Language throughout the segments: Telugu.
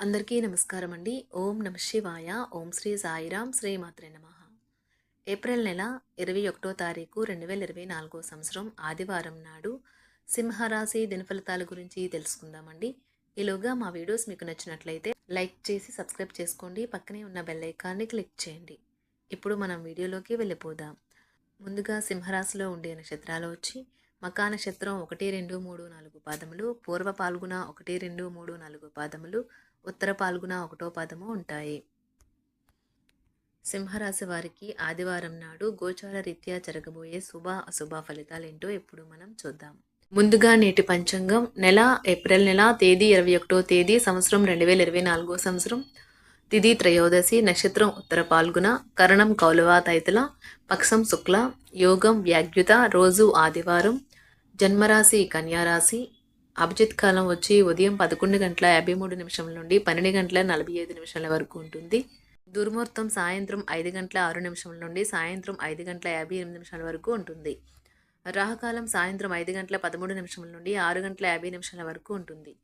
అందరికీ నమస్కారం అండి. ఓం నమ శివాయ. ఓం శ్రీ సాయిరాం శ్రీమాత్రే నమ. ఏప్రిల్ నెల ఇరవై ఒకటో తారీఖు రెండు వేల ఇరవై నాలుగో సంవత్సరం ఆదివారం నాడు సింహరాశి దినఫలితాల గురించి తెలుసుకుందామండి. ఈలోగా మా వీడియోస్ మీకు నచ్చినట్లయితే లైక్ చేసి సబ్స్క్రైబ్ చేసుకోండి. పక్కనే ఉన్న బెల్ ఐకాన్ని క్లిక్ చేయండి. ఇప్పుడు మనం వీడియోలోకి వెళ్ళిపోదాం. ముందుగా సింహరాశిలో ఉండే నక్షత్రాలు వచ్చి మకా నక్షత్రం ఒకటి రెండు మూడు నాలుగు పాదములు పూర్వ పాల్గొన ఒకటి రెండు మూడు నాలుగు పాదములు ఉత్తర పాల్గొన ఒకటో పాదము ఉంటాయి. సింహరాశి వారికి ఆదివారం నాడు గోచార రీత్యా జరగబోయే శుభ అశుభ ఫలితాలేంటో ఇప్పుడు మనం చూద్దాం. ముందుగా నేటి పంచాంగం. నెల ఏప్రిల్ నెల తేదీ ఇరవై ఒకటో తేదీ సంవత్సరం రెండు వేల ఇరవై నాలుగో సంవత్సరం. తిథి త్రయోదశి నక్షత్రం ఉత్తర పాల్గొన కరణం కౌలవ తైతుల. పక్షం శుక్ల. యోగం వ్యాగ్యుత రోజు ఆదివారం. జన్మరాశి కన్యారాశి. అభిజిత్ కాలం వచ్చి ఉదయం పదకొండు గంటల యాభై మూడు నిమిషం నుండి పన్నెండు గంటల నలభై ఐదు నిమిషాల వరకు ఉంటుంది. దుర్ముహూర్తం సాయంత్రం ఐదు గంటల ఆరు నిమిషం నుండి సాయంత్రం ఐదు గంటల యాభై ఎనిమిది నిమిషాల వరకు ఉంటుంది. రాహకాలం సాయంత్రం ఐదు గంటల పదమూడు నిమిషం నుండి ఆరు గంటల యాభై నిమిషాల వరకు ఉంటుంది.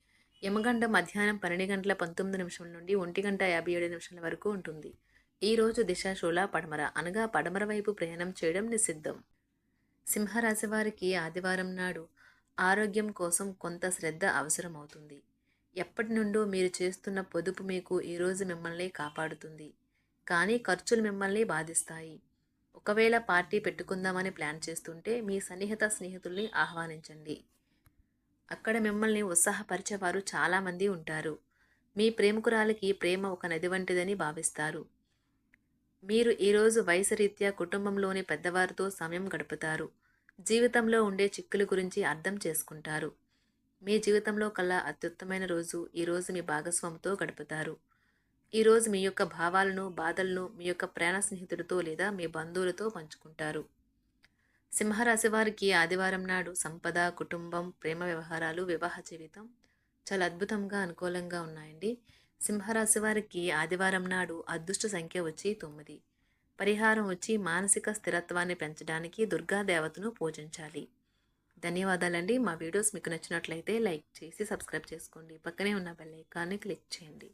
యమగండ మధ్యాహ్నం పన్నెండు గంటల పంతొమ్మిది నిమిషం నుండి ఒంటి గంట యాభై ఏడు నిమిషాల వరకు ఉంటుంది. ఈ రోజు దిశాశూల పడమర అనగా పడమర వైపు ప్రయాణం చేయడం నిషిద్ధం. సింహరాశి వారికి ఆదివారం నాడు ఆరోగ్యం కోసం కొంత శ్రద్ధ అవసరమవుతుంది. ఎప్పటి నుండో మీరు చేస్తున్న పొదుపు మీకు ఈరోజు మిమ్మల్ని కాపాడుతుంది. కానీ ఖర్చులు మిమ్మల్ని బాధిస్తాయి. ఒకవేళ పార్టీ పెట్టుకుందామని ప్లాన్ చేస్తుంటే మీ సన్నిహిత స్నేహితుల్ని ఆహ్వానించండి. అక్కడ మిమ్మల్ని ఉత్సాహపరిచేవారు చాలామంది ఉంటారు. మీ ప్రేమకురాలికి ప్రేమ ఒక నది వంటిదని భావిస్తారు. మీరు ఈరోజు వయసు రీత్యా కుటుంబంలోని పెద్దవారితో సమయం గడుపుతారు. జీవితంలో ఉండే చిక్కుల గురించి అర్థం చేసుకుంటారు. మీ జీవితంలో కల్లా అత్యుత్తమైన రోజు ఈరోజు మీ భాగస్వామితో గడుపుతారు. ఈరోజు మీ యొక్క భావాలను బాధలను మీ యొక్క ప్రాణ స్నేహితుడితో లేదా మీ బంధువులతో పంచుకుంటారు. సింహరాశి వారికి ఆదివారం నాడు సంపద కుటుంబం ప్రేమ వ్యవహారాలు వివాహ జీవితం చాలా అద్భుతంగా అనుకూలంగా ఉన్నాయండి. సింహరాశి వారికి ఆదివారం నాడు అదృష్ట సంఖ్య వచ్చి తొమ్మిది. పరిహారం వచ్చి మానసిక స్థిరత్వాన్ని పెంచడానికి దుర్గా దేవతను పూజించాలి. ధన్యవాదాలండి. మా వీడియోస్ మీకు నచ్చినట్లయితే లైక్ చేసి సబ్స్క్రైబ్ చేసుకోండి. పక్కనే ఉన్న బెల్ ఐకాన్ని క్లిక్ చేయండి.